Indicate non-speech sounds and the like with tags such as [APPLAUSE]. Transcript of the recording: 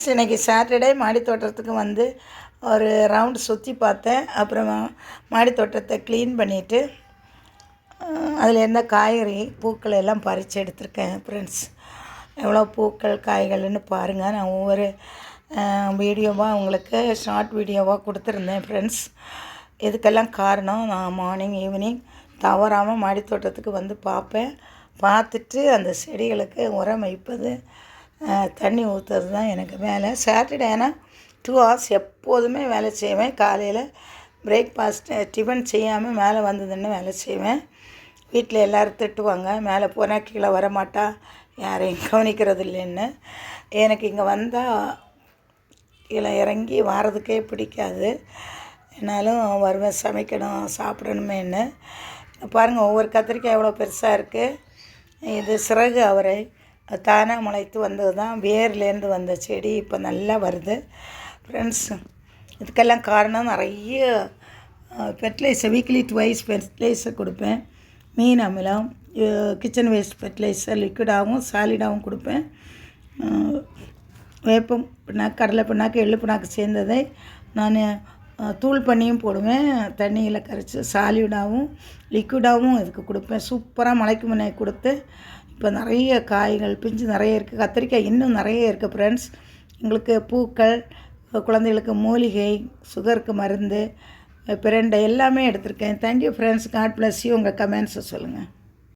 இன்னைக்கு சாட்டர்டே மாடி தோட்டத்துக்கு வந்து ஒரு ரவுண்ட் சுற்றி பார்த்தேன். அப்புறமா மாடி தோட்டத்தை க்ளீன் பண்ணிவிட்டு அதில் இருந்த காய்கறி பூக்கள் எல்லாம் பறித்து எடுத்திருக்கேன் ஃப்ரெண்ட்ஸ் எவ்வளோ பூக்கள் காய்கள்னு பாருங்கள் நான் ஒவ்வொரு வீடியோவாக உங்களுக்கு ஷார்ட் வீடியோவாக கொடுத்துருந்தேன் ஃப்ரெண்ட்ஸ் இதுக்கெல்லாம் காரணம் நான் மார்னிங் ஈவினிங் தவறாமல் மாடி தோட்டத்துக்கு வந்து பார்ப்பேன். பார்த்துட்டு அந்த செடிகளுக்கு உரம் வைப்பது தண்ணி ஊற்றுறது தான் எனக்கு வேலை. ஆனால் டூ ஹவர்ஸ் எப்போதுமே வேலை செய்வேன். காலையில் பிரேக்ஃபாஸ்ட் டிஃபன் செய்யாமல் மேலே வந்ததுன்னு வேலை செய்வேன். வீட்டில் எல்லோரும் திட்டுவாங்க மேலே போனால் கீழே வரமாட்டா யாரையும் [LAUGHS] கவனிக்கிறது இல்லைன்னு. எனக்கு இங்கே வந்தால் கீழே இறங்கி வாரதுக்கே பிடிக்காது. என்னாலும் வருவேன் சமைக்கணும் சாப்பிடணுமேன்னு. பாருங்கள் ஒவ்வொரு கத்திரிக்காய் எவ்வளோ பெருசாக இருக்குது இது சிறகு அவரை. அது தானாக முளைத்து வந்தது தான். வேர்லேருந்து வந்த செடி இப்போ நல்லா வருது. ஃப்ரெண்ட்ஸ் இதுக்கெல்லாம் காரணம் நிறைய ஃபெர்டிலைசர் வீக்லி டுவைஸ் ஃபெர்டிலைசர் கொடுப்பேன். மீன் அமிலம் கிச்சன் வேஸ்ட் ஃபெர்டிலைசர் லிக்விடாகவும் சாலிடாகவும் கொடுப்பேன். வேப்பம் பின்னாக்கு கடலை பிண்ணாக்கு எள்ளு பிண்ணாக்கு சேர்ந்ததை நான் தூள் பண்ணியும் போடுவேன். தண்ணியில் கரைச்சி சாலிடாகவும் லிக்விடாகவும் இதுக்கு கொடுப்பேன். சூப்பராக மலைக்கு முன்னே கொடுத்து இப்போ நிறைய காய்கள் பிஞ்சு நிறைய இருக்குது கத்திரிக்காய் இன்னும் நிறைய இருக்குது ஃப்ரெண்ட்ஸ் எங்களுக்கு பூக்கள் குழந்தைகளுக்கு மூலிகை சுகருக்கு மருந்து பிரண்டை எல்லாமே எடுத்திருக்கேன். Thank you friends God bless you உங்கள் கமெண்ட்ஸை சொல்லுங்கள்